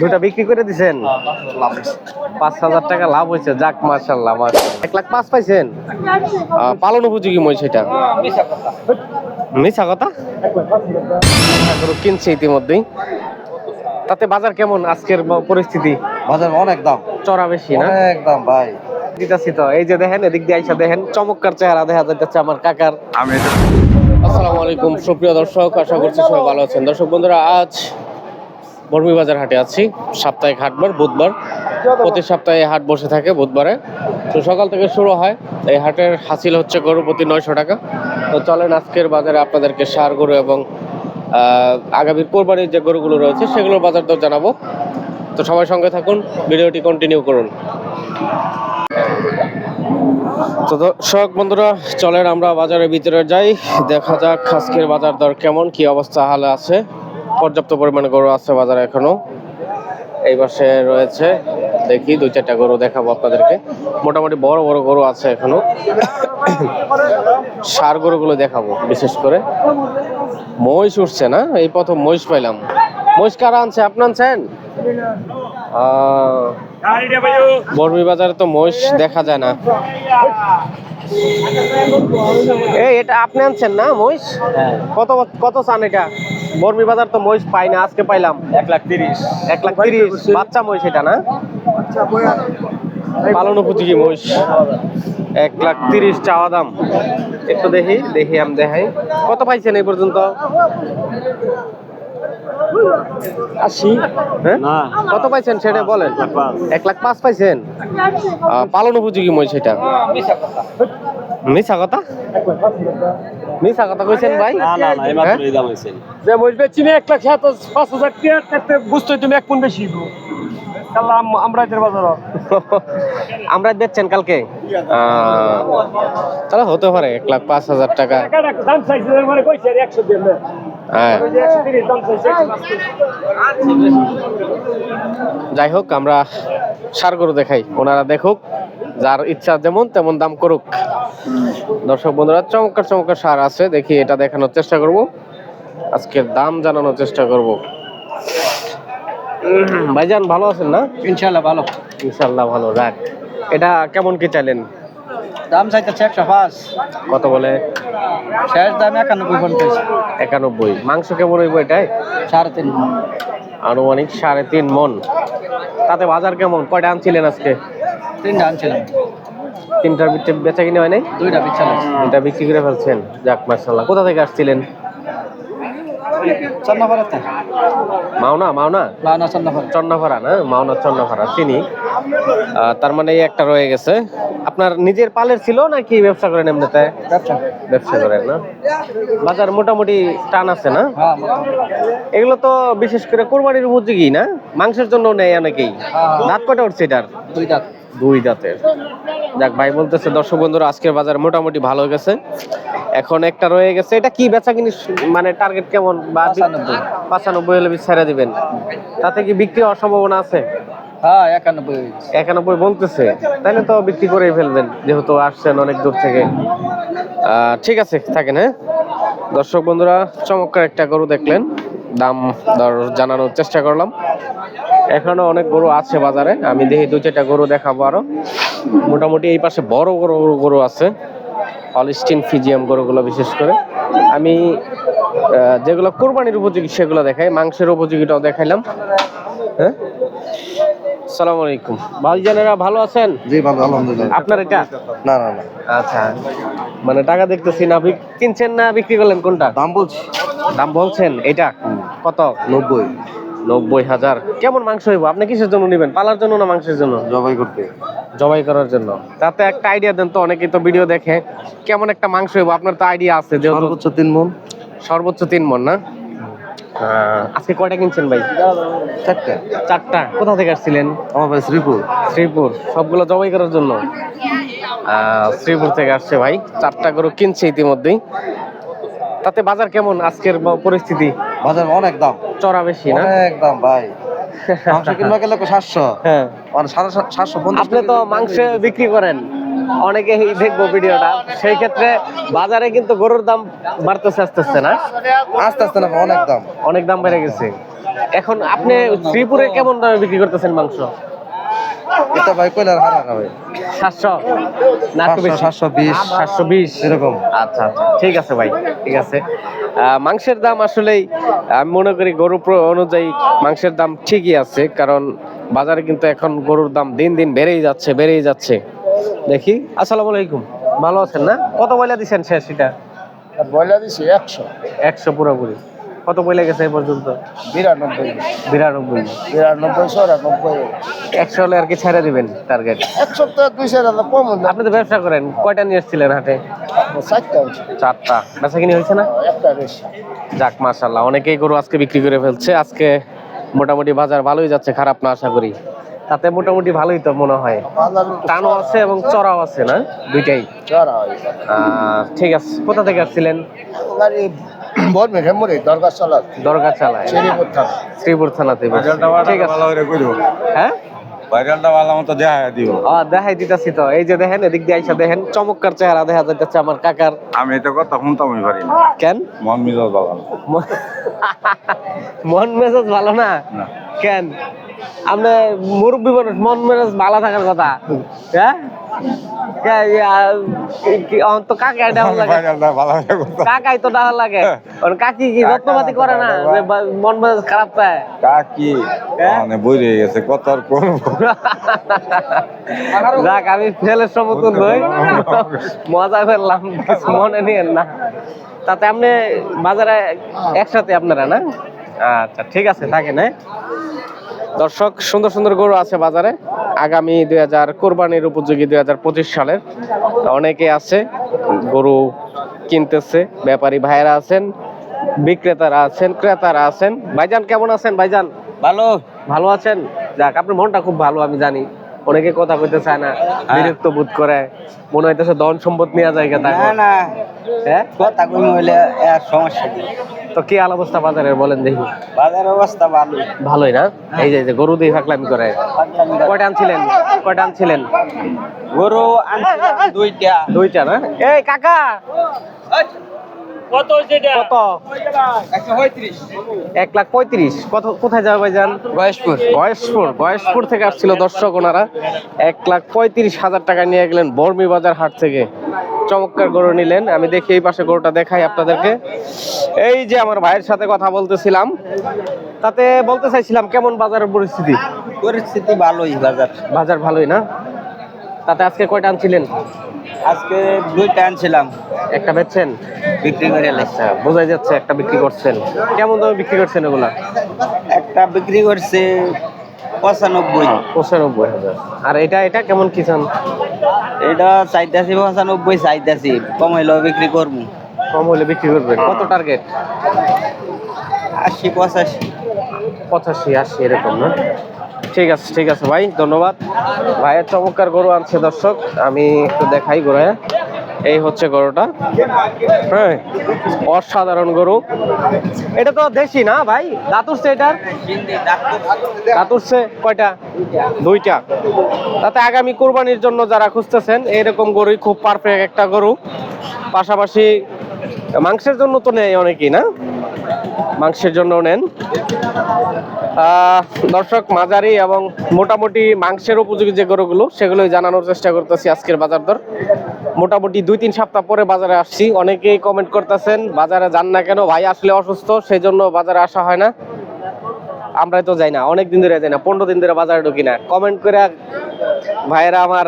দুটা বিক্রি করে দিছেন? পাঁচ হাজার টাকা লাভ হয়েছে। যাক মার্শাল্লাহ এক লাখ পাঁচ পাইছেন? পালন উপযোগী মই সেটা মিশা কথা। কিনছে ইতিমধ্যেই। তাতে বাজার কেমন আজকের পরিস্থিতি? বাজার অনেক দাম। চড়া বেশি না? অনেক দাম ভাই। দিতেছি তো। এই যে দেখেন এদিক দিয়ে আইসা দেখেন চমৎকার চেহারা দেখা যাচ্ছে আমার কাকার। আমি আসসালামু আলাইকুম সুপ্রিয় দর্শক আশা করছি সবাই ভালো আছেন। দর্শক বন্ধুরা আজ বাজার হাটে আছি। সাপ্তাহিক হাটবার বুধবার। প্রতি সপ্তাহে হাট বসে থাকে বুধবারে। তো সকাল থেকে শুরু হয়। এই হাটের হাসিল হচ্ছে গরু প্রতি নয়শো টাকা। তো চলেন আজকের বাজারে আপনাদেরকে সার গরু এবং আহ, আগামীর কোরবানির যে গরুগুলো রয়েছে সেগুলোর বাজার দর জানাব। তো সবাই সঙ্গে থাকুন ভিডিওটি কন্টিনিউ করুন। তো দর্শক বন্ধুরা চলেন আমরা বাজারের ভিতরে যাই। দেখা যাক আজকের বাজার দর কেমন কি অবস্থা হালে আছে। পর্যাপ্ত পরিমাণে গরু আছে বাজারে এখনও। এই পাশে রয়েছে, দেখি দুই চারটা গরু দেখাবো আপনাদেরকে। মোটামুটি বড় বড় গরু আছে এখনও। সার গরুগুলো দেখাবো, বিশেষ করে। মহিষ উঠছে না? এই প্রথম মহিষ পাইলাম। মহিষ কারা আনছে? আপনার আনছেন? বর্মি বাজারে তো মহিষ দেখা যায় না। এই এটা আপনি আনছেন না মহিষ? কত কত চান এটা? বর্মি বাজার তো মহিষ পাই না আজকে পাইলাম। এক লাখ তিরিশ। এক লাখ তিরিশ। বাচ্চা মহিষ এটা না? পালন উপযোগী মহিষ। এক লাখ তিরিশ চাওয়া দাম। একটু দেখি দেখি আমি দেখাই। কত পাইছেন এই পর্যন্ত? আশি? হ্যাঁ? কত পাইছেন সেটা বলেন। এক লাখ পাঁচ। পাইছেন? পালন উপযোগী মহিষ এটা? মিশা কথা? মিশা কথা কইছেন ভাই? না না না এই হ্যাঁ? যে বলবে চিনি এক লাখ সাত পাঁচ হাজার টাকা বুঝতে তুমি এক কোন বেশি আমরা বেচছেন কালকে? তাহলে হতে পারে এক লাখ পাঁচ হাজার টাকা। হ্যাঁ। যাই হোক আমরা সার গরু দেখাই। ওনারা দেখুক যার ইচ্ছা যেমন তেমন দাম করুক। দর্শক বন্ধুরা চমৎকার চমৎকার সার আছে। দেখি এটা দেখানোর চেষ্টা করব। আজকের দাম জানানোর চেষ্টা করব। ভাইজান ভালো আছেন না? ইনশাল্লাহ ভালো। ইনশাল্লাহ ভালো রাখ এটা কেমন কি চাইলেন? দাম চাইতেছে একশো পাঁচ। কত বলে? শেষ দাম একানব্বই পঞ্চাশ। একানব্বই। মাংস কেমন হইব এটাই? সাড়ে তিন আনুমানিক সাড়ে তিন মন। তাতে বাজার কেমন? কয়টা আনছিলেন আজকে? তিনটা আনছিলাম। তিনটার বেচা কিনে হয় নাই? দুইটা বিচ্ছাল এটা বিক্রি করে ফেলছেন। যাক মার্শাল্লাহ কোথা থেকে আসছিলেন? মাওনা মাওনা? না না চন্নাপাড়া চন্নাফাড়া না? মাওনা চন্নাফাড়া চিনি। তার মানে একটা রয়ে গেছে। আপনার নিজের পালের ছিল নাকি ব্যবসা করেন এমনিতে? ব্যবসা। ব্যবসা করেন না? বাজার মোটামুটি টান আছে না? হ্যাঁ এগুলো তো বিশেষ করে কোরবানির উপযোগী না? মাংসের জন্য নেয় অনেকেই। হ্যাঁ। দাঁত কটা উঠছে এটার? দুই দাঁত। দুই দাঁতের যাক ভাই বলতেছে দর্শক বন্ধুরা আজকের বাজার মোটামুটি ভালো গেছে। এখন একটা রয়ে গেছে। এটা কি বেচা কিনি মানে টার্গেট কেমন? বা পাঁচানব্বই। হলে ছেড়ে দিবেন। তাতে কি বিক্রি হওয়ার সম্ভাবনা আছে? হ্যাঁ একানব্বই একানব্বই বলতেছে। তাহলে তো বিক্রি করেই ফেলবেন যেহেতু আসছেন অনেক দূর থেকে। আহ, ঠিক আছে থাকেন হ্যাঁ? দর্শক বন্ধুরা চমৎকার একটা গরু দেখলেন। দাম দর জানানোর চেষ্টা করলাম। এখনও অনেক গরু আছে বাজারে। আমি দেখি দু চারটা গরু দেখাবো আরও। মোটামুটি এই পাশে বড় বড় গরু গরু আছে। হলিস্টিন ফিজিয়াম গরুগুলো বিশেষ করে। আমি যেগুলো কোরবানির উপযোগী সেগুলো দেখাই। মাংসের উপযোগীটাও দেখাইলাম। হ্যাঁ? সালাম আলাইকুম। ভাইজানেরা ভালো আছেন? জি ভালো আলহামদুলিল্লাহ। আপনার এটা? না না না। আচ্ছা। মানে টাকা দেখতেছি না। কিনছেন না বিক্রি করলেন কোনটা? দাম বলছি। দাম বলছেন? এটা? কত? নব্বই। নব্বই হাজার। কেমন মাংস হইব? আপনি কিসের জন্য নেবেন? পালার জন্য না মাংসের জন্য? জবাই করতে। জবাই করার জন্য। তাতে একটা আইডিয়া দেন তো অনেকেই তো ভিডিও দেখে। কেমন একটা মাংস হইব? আপনার তো আইডিয়া আছে যেহেতু সর্বোচ্চ তিন মন সর্বোচ্চ তিন মন না? আজকে কয়টা কিনছেন ভাই? চারটা। চারটা। কোথা থেকে আসছিলেন? আমার ভাই শ্রীপুর। শ্রীপুর। সবগুলো জবাই করার জন্য? শ্রীপুর থেকে আসছে ভাই। চারটা গরু কিনছে ইতিমধ্যেই। তাতে বাজার কেমন আজকের পরিস্থিতি? বাজার অনেক দাম। চড়া বেশি না? অনেক দাম ভাই। মাংস কিনবা গেলে সাতশো? হ্যাঁ। মানে সাতশো পঞ্চাশ আপনি তো মাংস বিক্রি করেন। অনেকেই দেখব ভিডিওটা। সেই ক্ষেত্রে বাজারে কিন্তু গরুর দাম বাড়তেছে আস্তে আস্তে না? আস্তে আস্তে না অনেক দাম। অনেক দাম বেড়ে গেছে। এখন আপনি শ্রীপুরে কেমন দামে বিক্রি করতেছেন মাংস? ভাই হারা ভাই সাতশো। না একটু বেশি। সাতশো বিশ। সাতশো বিশ। এরকম। আচ্ছা আচ্ছা। ঠিক আছে ভাই ঠিক আছে। মাংসের দাম আসলেই আমি মনে করি গরু অনুযায়ী মাংসের দাম ঠিকই আছে কারণ বাজারে কিন্তু এখন গরুর দাম দিন দিন বেড়েই যাচ্ছে বেড়েই যাচ্ছে। দেখি। আসসালামু আলাইকুম। ভালো আছেন না? কত বইলা দিছেন শেষ এটা? বলে দিছি একশো। একশো পুরোপুরি। কত বইলা গেছে এই পর্যন্ত? বিরানব্বই। বিরানব্বই। বিরানব্বই চৌরানব্বই। একশো হলে আর কি ছেড়ে দিবেন টার্গেট একশো তো দুইশো টাকা কম আপনি তো ব্যবসা করেন কয়টা নিয়ে এসেছিলেন হাটে? চারটা চারটা। বেচা কিনি হয়েছে না? একটা যাক মাশাল্লাহ অনেকেই গরু আজকে বিক্রি করে ফেলছে। আজকে মোটামুটি বাজার ভালোই যাচ্ছে খারাপ না আশা করি। তাতে মোটামুটি ভালোই তো মনে হয়। টানও আছে এবং চড়াও আছে না? দুইটাই। ঠিক আছে কোথা থেকে আসছিলেন? গাড়ি বল মেঘে মরে দরকার চলা দরগা চালায়। শ্রীপুর থানা। শ্রীপুর থানাতে ঠিক আছে। হ্যাঁ? ভাইরালটা ভালো মতো দেখা দিব। ও দেখাই দিতেছি তো। এই যে দেখেন এদিক দিয়ে আইসা দেখেন চমৎকার চেহারা দেখা যাচ্ছে আমার কাকার। আমি এটা কথা শুনতামই পারি না। কেন? মন মিজাজ ভালো না। মন- মেজাজ ভালো না? কেন? আপনি মুরব্বী মানুষ মন মেজাজ ভালো থাকার কথা। হ্যাঁ? তো ডাল লাগে? হয়ে কাকাই তো ডাল লাগে। কাকি কি যত্নপাতি করে না? মন মেজাজ খারাপ পায়? কাকি? মানে বই গেছে কত আর করব? যাক আমি ছেলের সমতুল নই মজা ফেললাম কিছু মনে নিয়েন না। তাতে আপনি বাজারে একসাথে আপনারা না? আচ্ছা ঠিক আছে থাকেন হ্যাঁ? দর্শক সুন্দর সুন্দর গরু আছে বাজারে। আগামী দুই হাজার কোরবানির উপযোগী দুই হাজার পঁচিশ সালের। অনেকে আছে গরু কিনতেছে ব্যাপারী ভাইয়েরা আছেন বিক্রেতারা আছেন ক্রেতারা আছেন। ভাইজান কেমন আছেন ভাইজান? ভালো। ভালো আছেন? যাক আপনার মনটা খুব ভালো আমি জানি। অনেকে কথা কইতে চায় না বিরক্ত বোধ করে। মনে হইতেছে ধন সম্পদ নিয়ে যায় না হ্যাঁ? কথা কই হইলে সমস্যা তো কি আল অবস্থা বাজারের বলেন দেখি। বাজার অবস্থা ভালো। ভালোই না? এই যে গরু দিয়ে ফাকলামি করে। কয়টা আনছিলেন? কয়টা আনছিলেন? গরু আনছিলাম দুইটা। দুইটা না? এই কাকা! কত কত? এক লাখ পঁয়ত্রিশ। কত কোথায় যাবে ভাইজান? গয়েশপুর। গয়েশপুর। গয়েশপুর থেকে আসছিল দর্শক ওনারা। এক লাখ পঁয়ত্রিশ হাজার টাকা নিয়ে গেলেন বর্মি বাজার হাট থেকে। চমৎকার গরু নিলেন। আমি দেখি এই পাশে গরুটা দেখাই আপনাদেরকে। এই যে আমার ভাইয়ের সাথে কথা বলতেছিলাম তাতে বলতে চাইছিলাম কেমন বাজারের পরিস্থিতি? পরিস্থিতি ভালোই বাজার। বাজার ভালোই না? তাতে আজকে কয়টা আনছিলেন? আজকে দুইটা আনছিলাম। একটা বেচছেন? বিক্রি করে আচ্ছা বোঝাই যাচ্ছে একটা বিক্রি করছেন। কেমন দামে বিক্রি করছেন ওগুলা একটা বিক্রি করছে পঁচানব্বই। পঁচানব্বই হাজার। আর এটা এটা কেমন কি চান? এটা চাইতাছি পঁচানব্বই চাইতাছি। কমাইলেও বিক্রি করব। কম হলে বিক্রি করবেন। কত টার্গেট আশি পঁচাশি। পঁচাশি আশি এরকম না? ঠিক আছে ঠিক আছে ভাই ধন্যবাদ। ভাইয়ের চমৎকার গরু আনছে দর্শক। আমি একটু দেখাই ঘোরায় এই হচ্ছে গরুটা। হ্যাঁ অসাধারণ গরু। এটা তো দেশি না ভাই? দাঁত উঠছে এটার? দাঁত উঠছে কয়টা? দুইটা। তাতে আগামী কোরবানির জন্য যারা খুঁজতেছেন এইরকম গরুই খুব পারফেক্ট একটা গরু। পাশাপাশি মাংসের জন্য তো নেই অনেকেই, না? মাংসের জন্য নেন। দর্শক, মাঝারি এবং মোটামুটি মাংসের উপযোগী যে গরুগুলো, সেগুলোই জানানোর চেষ্টা করতেছি আজকের বাজার দর। মোটামুটি দুই তিন সপ্তাহ পরে বাজারে আসছি। অনেকেই কমেন্ট করতেছেন বাজারে যান না কেন? ভাই আসলে অসুস্থ সেই জন্য বাজারে আসা হয় না। আমরাই তো যাই না অনেক দিন ধরে যাই না পনেরো দিন ধরে বাজারে ঢুকি না। কমেন্ট করে ভাইয়েরা আমার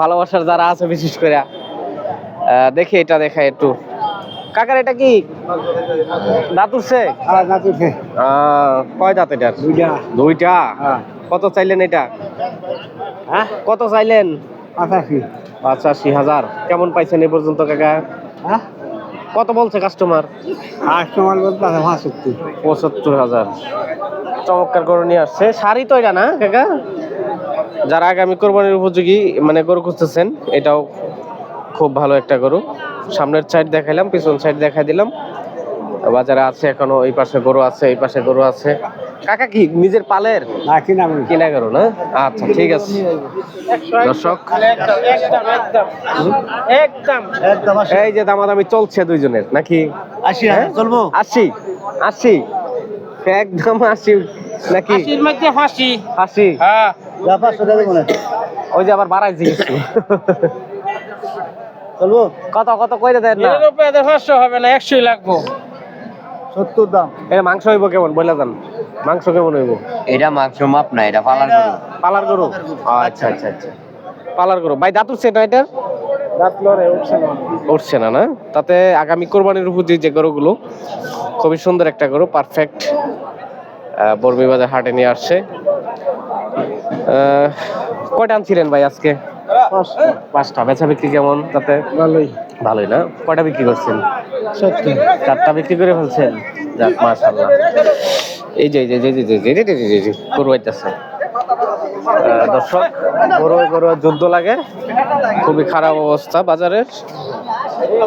ভালোবাসার যারা আছে বিশেষ করে দেখি এটা দেখাই একটু। কাকার এটা কি? দাঁত উঠছে আহ, কয় দাঁত এটার? দুইটা। দুইটা? কত চাইলেন এটা? হ্যাঁ? কত চাইলেন? পঁচাশি। পঁচাশি হাজার। কেমন পাইছেন এ পর্যন্ত কাকা? হ্যাঁ? কত বলছে কাস্টমার কাস্টমার বলতে পঁচাত্তর। পঁচাত্তর হাজার। চমৎকার গরু নিয়ে আসছে। শাড়ি তো এটা না কাকা? যারা আগামী কোরবানির উপযোগী মানে গরু খুঁজতেছেন এটাও খুব ভালো একটা গরু। সামনের সাইড দেখাইলাম পিছন সাইড দেখাই দিলাম। বাজারে আছে এখনও এই পাশে গরু আছে এই পাশে গরু আছে। কাকা কি নিজের পালের? না কিনা কিনা গরু না? আচ্ছা ঠিক আছে। দর্শক এই যে দামাদামি চলছে দুইজনের নাকি? আশি হ্যাঁ? চলবো? আশি আশি একদম আশি নাকি? মধ্যে হাসি। আশি হ্যাঁ। ওই যে আবার বাড়াইছি কিছু চলবো? কত কত কইরে দেন না? পাঁচশো হবে না একশোই লাগবো। সত্তর দাম। এটা মাংস হইব কেমন? বলে দেন মাংস কেমন হইব? এটা মাংস মাপ না এটা পালার গরু। পালার গরু? আচ্ছা আচ্ছা আচ্ছা। পালার গরু। ভাই দাঁত উঠছে না এটার? দাঁত লড়ে উঠছে না। উঠছে না না? তাতে আগামী কোরবানির উপযোগী যে গরুগুলো খুবই সুন্দর একটা গরু পারফেক্ট বর্মি বাজার হাটে নিয়ে আসছে। আহ, কয়টা আনছিলেন ভাই আজকে? পাঁচটা। বেচা বিক্রি কেমন তাতে? ভালোই। ভালোই না? কয়টা বিক্রি করছেন? সত্যি। চারটা বিক্রি করে ফেলছেন? যাক মাশাআল্লাহ। এই যে যে যে যে যে এই যে, এই যে গরু আইতাছে। দর্শক গরু গরু যুদ্ধ লাগে। খুবই খারাপ অবস্থা বাজারের।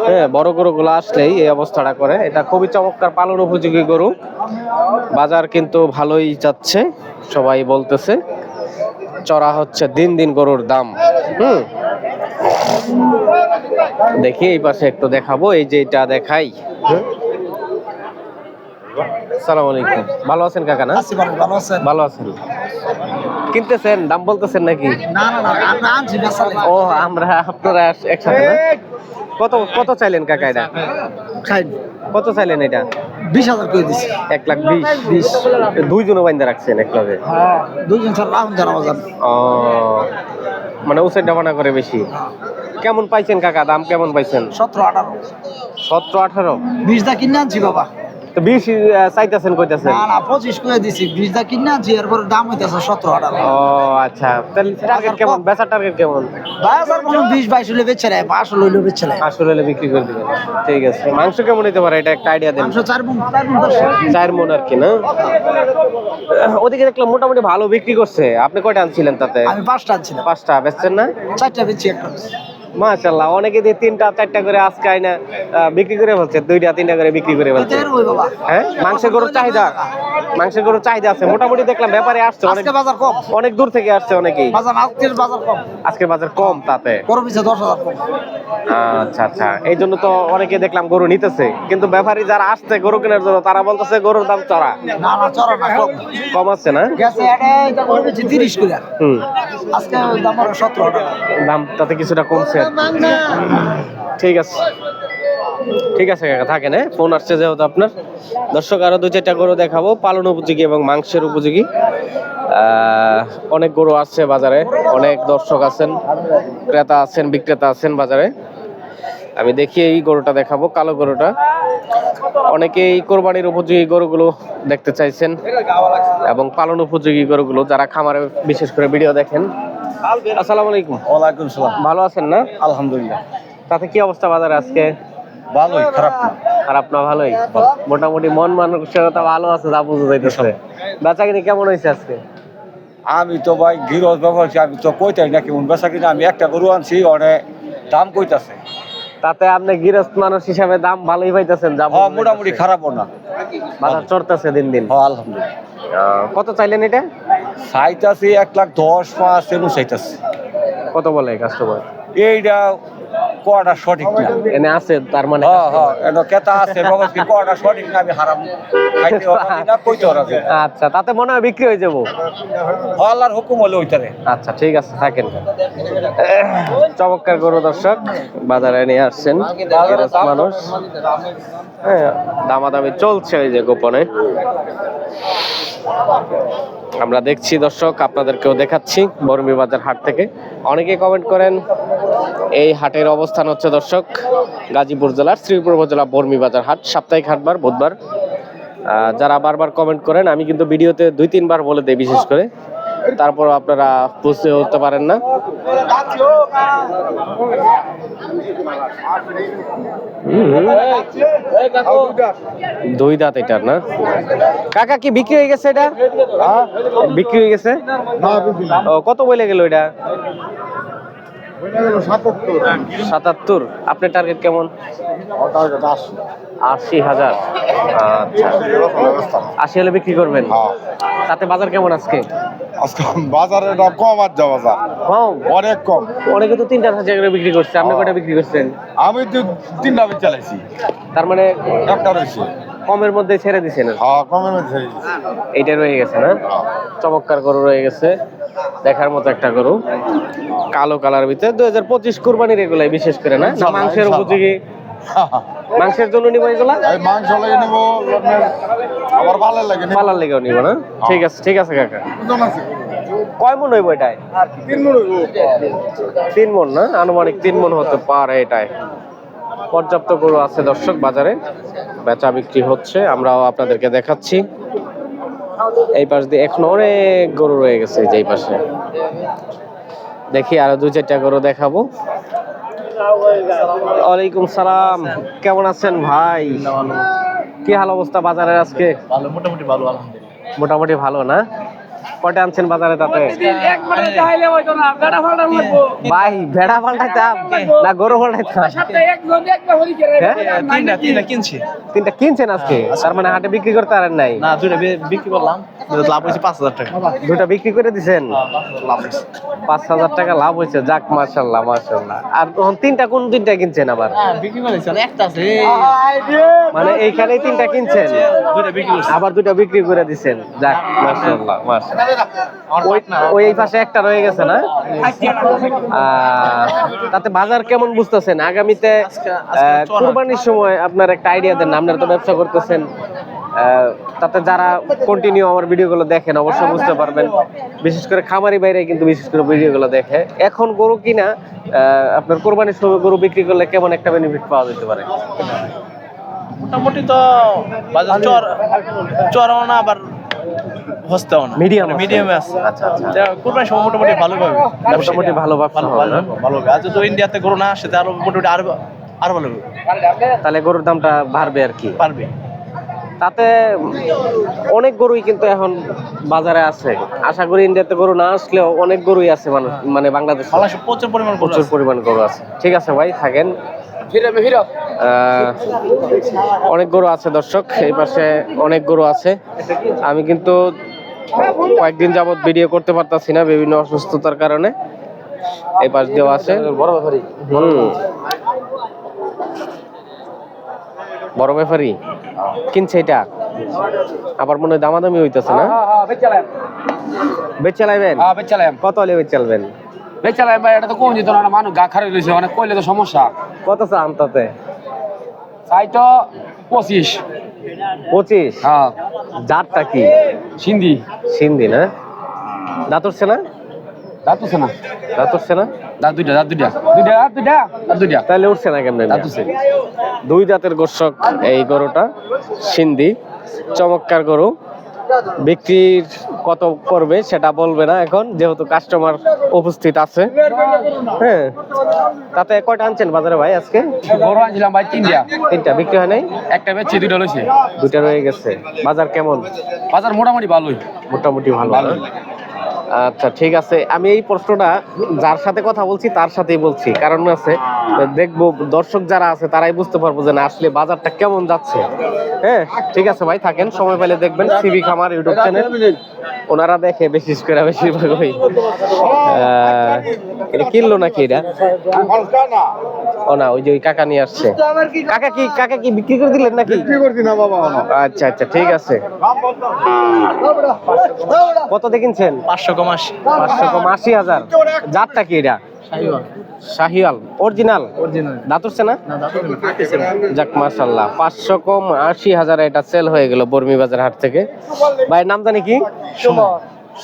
হ্যাঁ বড় গরুগুলো আসলেই এই অবস্থাটা করে। এটা খুবই চমৎকার পালন উপযোগী গরু। বাজার কিন্তু ভালোই যাচ্ছে সবাই বলতেছে। চড়া হচ্ছে দিন দিন গরুর দাম। হুম। দেখি এই পাশে একটু দেখাবো এই যে এটা দেখাই। হুম? সালাম আলাইকুম। ভালো আছেন কাকা না? ভালো আছেন? ভালো আছেন। কিনতেছেন? দাম বলতেছেন নাকি? না না না আমরা আনছি ও আমরা আপনারা একসাথে না? কত কত চাইলেন কাকা এটা? কত চাইলেন এটা? বিশ হাজার করে দিছি। এক লাখ বিশ বিশ। দুইজনও বাইন্দা রাখছেন এক লগে হ্যাঁ দুইজন ও মানে উসের ডামানা করে বেশি? কেমন পাইছেন কাকা? দাম কেমন পাইছেন? সতেরো আঠারো। সতেরো আঠারো? বিশ দা কিনে আনছি বাবা। তো বিশ চাইতেছেন কইতেছেন? না না পঁচিশ করে দিছি। বিশ দা কিনে আনছি এরপরে দাম হইতেছে সতেরো আঠারো। ও আচ্ছা। তাহলে টার্গেট কেমন? বেচার টার্গেট কেমন? বাজার কোনো বিশ বাইশ হলে বেচে নেয় পাঁচ হইলে বেচে নেয়। আসলে হলে বিক্রি করে দিবেন। ঠিক আছে। মাংস কেমন হইতে পারে? এটা একটা আইডিয়া দেন। মাংস চার গুণ চার গুণ চার মন আর কি না? ওদিকে দেখলাম মোটামুটি ভালো বিক্রি করছে। আপনি কয়টা আনছিলেন তাতে? আমি পাঁচটা আনছিলাম। পাঁচটা। বেচছেন না? চারটা বেচছি একটা মাশাল্লাহ অনেকে দিয়ে তিনটা চারটা করে আজকে আইনা আহ, বিক্রি করে ফেলছে দুইটা তিনটা করে বিক্রি করে ফেলছে। হ্যাঁ? মাংসের গরুর চাহিদা মাংসের গরুর চাহিদা আছে। মোটামুটি দেখলাম ব্যাপারে আসছে অনেক বাজার কম। অনেক দূর থেকে আসছে অনেকেই। বাজার আজকের বাজার কম। আজকের বাজার কম তাতে। বড় পিছে দশ হাজার কম। আচ্ছা আচ্ছা। এই জন্য তো অনেকে দেখলাম গরু নিতেছে। কিন্তু ব্যাপারী যারা আসছে গরু কেনার জন্য তারা বলতেছে গরুর দাম চড়া। না না চড়া না কম। কম আছে না? গেছে এটা করে বেচি তিরিশ করে। হুম। আজকে দাম হলো সতেরো টাকা দাম তাতে কিছুটা কমছে। ঠিক আছে। ঠিক আছে কাকা, থাকেন হ্যাঁ? ফোন আসছে যেহেতু আপনার। দর্শক, আরও দুই চারটা গরু দেখাবো, পালন উপযোগী এবং মাংসের উপযোগী। অনেক গরু আসছে বাজারে, অনেক দর্শক আছেন, ক্রেতা আছেন, বিক্রেতা আছেন বাজারে। আমি দেখি এই গরুটা দেখাবো, কালো গরুটা। অনেকেই কোরবানির উপযোগী গরুগুলো দেখতে চাইছেন এবং পালন উপযোগী গরুগুলো, যারা খামারে বিশেষ করে ভিডিও দেখেন আসসালামু আলাইকুম ওয়ালাইকুম সালাম। ভালো আছেন না? আলহামদুলিল্লাহ। তাতে কি অবস্থা বাজারে আজকে? ভালোই খারাপ না। খারাপ না ভালোই? মোটামুটি মন মানসিকতা ভালো আছে যা বুঝা যাইতেছে। বেচা কিনি কেমন হয়েছে আজকে? আমি তো ভাই গিরস ব্যবহার আমি তো কইতাই না কেমন। বেচা কিনা আমি একটা গরু আনছি অনেক দাম কইতাছে। তাতে আপনি গৃহস্থ মানুষ হিসাবে দাম ভালোই পাইতেছেন যা হ্যাঁ মোটামুটি। খারাপও না। বাজার চড়তেছে দিন দিন। হ্যাঁ আলহামদুলিল্লাহ। কত চাইলেন এটা? চাইতাছি এক লাখ দশ পাঁচ এরকম চাইতাছি কত বলে কাস্টমার এইটা কোয়াটা সঠিক না। এনে আছে তার মানে হ্যাঁ হ্যাঁ এটা কেতা আছে কি কোয়াটা সঠিক না আমি হারাম। খাইতে পারি না কইতে পারি আচ্ছা তাতে মনে হয় বিক্রি হয়ে যাব। আল্লাহর হুকুম হলে ওইটারে আচ্ছা ঠিক আছে থাকেন। চমৎকার গরু দর্শক বাজারে নিয়ে আসছেন। মানুষ। হ্যাঁ দামাদামি চলছে ওই যে গোপনে। আমরা দেখছি দর্শক আপনাদেরকেও দেখাচ্ছি বর্মি বাজার হাট থেকে। অনেকে কমেন্ট করেন এই হাটের অবস্থান হচ্ছে দর্শক গাজীপুর জেলার শ্রীপুর উপজেলা বর্মি বাজার হাট। সাপ্তাহিক হাটবার বুধবার। যারা বারবার কমেন্ট করেন আমি কিন্তু ভিডিওতে দুই তিনবার বলে দেই বিশেষ করে। তারপর আপনারা বুঝতে উঠতে পারেন না। দুই দাঁত এটার না? কাকা কি বিক্রি হয়ে গেছে এটা? বিক্রি হয়ে গেছে? কত বলে গেল এটা? সাতাত্তর। আপনার টার্গেট কেমন? আশি। হাজার। আচ্ছা। আশি হলে বিক্রি করবেন? তাতে বাজার কেমন আজকে? বাজারে কম আর যা বাজার। কম? অনেক কম। অনেকে তো তিনটা হাজার করে বিক্রি করছে। আপনি কয়টা বিক্রি করছেন? আমি তো তিনটা বেচ চালাইছি। তার মানে একটা রয়েছে। কমের মধ্যে ছেড়ে দিছেন হ্যাঁ কমের মধ্যে ছেড়ে দিছি। এইটা রয়ে গেছে না? চমৎকার গরু রয়ে গেছে। দেখার মতো একটা গরু। কালো কালার ভিতরে। দুই হাজার পঁচিশ কুরবানির এগুলাই বিশেষ করে না? মাংসের উপযোগী। মাংসের জন্য নিব এগুলা? মাংস লাগে নেব আবার ভালো লাগে। পালার লেগেও নিব না? ঠিক আছে ঠিক আছে কাকা। কয় মন হইব এটাই তিন মন হইবো। তিন মন না? আনুমানিক তিন মন হতে পারে এটাই পর্যাপ্ত গরু আছে দর্শক বাজারে। বেচা বিক্রি হচ্ছে আমরাও আপনাদেরকে দেখাচ্ছি। এই পাশ দিয়ে এখন অনেক গরু রয়ে গেছে যেই পাশে। দেখি আরও দু চারটা গরু দেখাবো। ওয়ালাইকুম সালাম কেমন আছেন ভাই? কি হাল অবস্থা বাজারের আজকে? ভালো মোটামুটি ভালো আলহামদুলিল্লাহ। মোটামুটি ভালো না? আনছেন বাজারে তাতে? ভাই ভেড়া পাল্টাইতাম না গরু পাল্টাইতাম হ্যাঁ? তিনটা তিনটা কিনছি। তিনটা কিনছেন আজকে? তার মানে হাটে বিক্রি করতে পারেন নাই? না দুইটা বিক্রি করলাম। লাভ হয়েছে পাঁচ হাজার টাকা। দুটা বিক্রি করে দিছেন? লাভ হয়েছে। পাঁচ হাজার টাকা লাভ হয়েছে। যাক মার্শাল্লাহ মার্শাল্লাহ আর তখন তিনটা কোন তিনটা কিনছেন আবার? হ্যাঁ মানে এইখানেই তিনটা কিনছেন? আবার দুটা বিক্রি করে দিছেন? যাক মার্শাল্লাহ মার্শাল্লাহ ওই ওই এই পাশে একটা রয়ে গেছে না? তাতে বাজার কেমন বুঝতেছেন? আগামীতে কুরবানির সময় আপনার একটা আইডিয়া দেন আপনারা তো ব্যবসা করতেছেন। তাতে যারা কন্টিনিউ আমার ভিডিওগুলো দেখেন অবশ্যই বুঝতে পারবেন। বিশেষ করে খামারি বাইরে কিন্তু বিশেষ করে ভিডিওগুলো দেখে। এখন গরু কিনা আহ, আপনার কোরবানির সময় গরু বিক্রি করলে কেমন একটা বেনিফিট পাওয়া যেতে পারে? মোটামুটি তো বাজার চর আবার হস্তেও না আছে। মিডিয়ামে আছে। আচ্ছা, আচ্ছা। যা কোরবানির সময় মোটামুটি ভালো পাবে। মোটামুটি ভালো ভালো ভালো আজ তো ইন্ডিয়াতে গরু না আসে আরও মোটামুটি আরও আরও ভালো হবে। তাহলে গরুর দামটা বাড়বে আর কি। পারবে তাতে অনেক গরুই কিন্তু এখন বাজারে আছে। আশা করি ইন্ডিয়াতে গরু না আসলেও অনেক গরুই আছে মানুষ মানে বাংলাদেশে। প্রচুর পরিমাণ গরু প্রচুর আছে। পরিমাণ গরু আছে। ঠিক আছে ভাই থাকেন। অনেক গরু আছে দর্শক এই পাশে অনেক গরু আছে। আমি কিন্তু কয়েকদিন যাবত ভিডিও করতে পারতাছি না বিভিন্ন অসুস্থতার কারণে। এই পাশ দিয়েও আছে। বড় ব্যাপারী হুম। বড় ব্যাপারী কিনছে এটা? আবার মনে হয় দামাদামি হইতেছে না? হ্যাঁ হ্যাঁ বেচে লাইবেন? হ্যাঁ কত হলে বেচালবেন বেচালাম ভাই এটা তো কোন যেত না মানুষ গা খারাপ রয়েছে অনেক কইলে তো সমস্যা। কত চান তাতে? তো পঁচিশ। পঁচিশ? হ্যাঁ। জাতটা কি? সিন্ধি। সিন্ধি না? দাঁত উঠছে না? দাঁত উঠছে না। দাঁত উঠছে না? দাঁত দুইটা দাঁত দুইটা। দুইটা দাঁত দুইটা। দাঁত দুইটা। তাহলে উঠছে না কেমনে? দাঁত উঠছে। দুই দাঁতের গোস্বক এই গরুটা সিন্ধি। চমৎকার গরু। বিক্রির কত করবে সেটা বলবে না এখন যেহেতু কাস্টমার উপস্থিত আছে। হ্যাঁ তাতে কয়টা আনছেন বাজারে ভাই আজকে? বড় আনছিলাম ভাই তিনটা। তিনটা বিক্রি হয় নাই? একটা বেচছি দুটো রয়েছে দুইটা রয়ে গেছে। বাজার কেমন? বাজার মোটামুটি ভালোই। মোটামুটি ভালো? আচ্ছা ঠিক আছে। আমি এই প্রশ্নটা যার সাথে কথা বলছি তার সাথেই বলছি। কারণ আছে দেখব দর্শক যারা আছে তারাই বুঝতে পারব যে না আসলে বাজারটা কেমন যাচ্ছে। হ্যাঁ ঠিক আছে ভাই থাকেন সময় পেলে দেখবেন সিবি খামার ইউটিউব চ্যানেল। ওনারা দেখে বিশেষ করে বেশিরভাগ ওই এটা কিনলো নাকি এটা? ও না ওই যে ওই কাকা নিয়ে আসছে। কাকা কি কাকা কি বিক্রি করে দিলেন নাকি? বিক্রি করছি না বাবা আচ্ছা আচ্ছা ঠিক আছে। কত দিয়ে কিনছেন? পাঁচশো কম আসে পাঁচশো কম আশি হাজার। জাতটা কি এটা? শাহিওয়াল। অরিজিনাল? দাঁত উঠছে না? যাক মাশাল্লাহ পাঁচশো কম আশি হাজার এটা সেল হয়ে গেল বর্মি বাজার হাট থেকে। ভাইয়ের নাম জানি কি?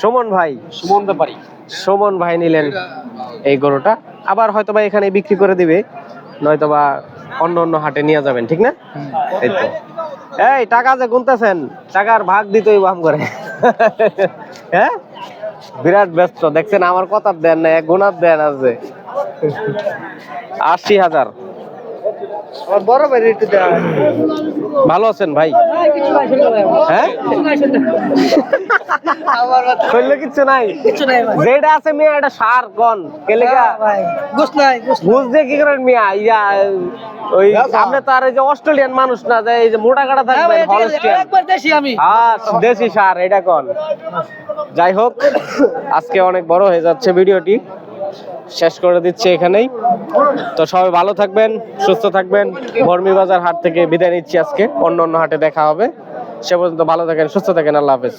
সুমন। ভাই। সুমন ব্যাপারী। সুমন ভাই নিলেন এই গরুটা। আবার হয়তো বা এখানে বিক্রি করে দিবে। নয়তো বা অন্য অন্য হাটে নিয়ে যাবেন ঠিক না? এই তো। এই টাকা যে গুনতেছেন টাকার ভাগ দিতেই বাম করে। হ্যাঁ? বিরাট ব্যস্ত দেখছেন আমার কথা দেন না এক গুণার দেন আছে। আশি হাজার। ভালো আছেন ভাই? হ্যাঁ? কইলে কিচ্ছু নাই? যেটা আছে মিয়া এটা সার কন কেলেগা? বুঝ দিয়ে কি করেন মিয়া? ইয়া ওই তো আর এই যে অস্ট্রেলিয়ান মানুষ না যে এই যে মোটা কাটা হলস্টিয়ান হ্যাঁ দেশি সার এটা কন? যাই হোক আজকে অনেক বড় হয়ে যাচ্ছে ভিডিওটি। শেষ করে দিচ্ছি এখানেই। তো সবাই ভালো থাকবেন, সুস্থ থাকবেন। বর্মি বাজার হাট থেকে বিদায় নিচ্ছি আজকে। অন্য অন্য হাটে দেখা হবে। সে পর্যন্ত ভালো থাকেন, সুস্থ থাকেন। আল্লাহ হাফেজ।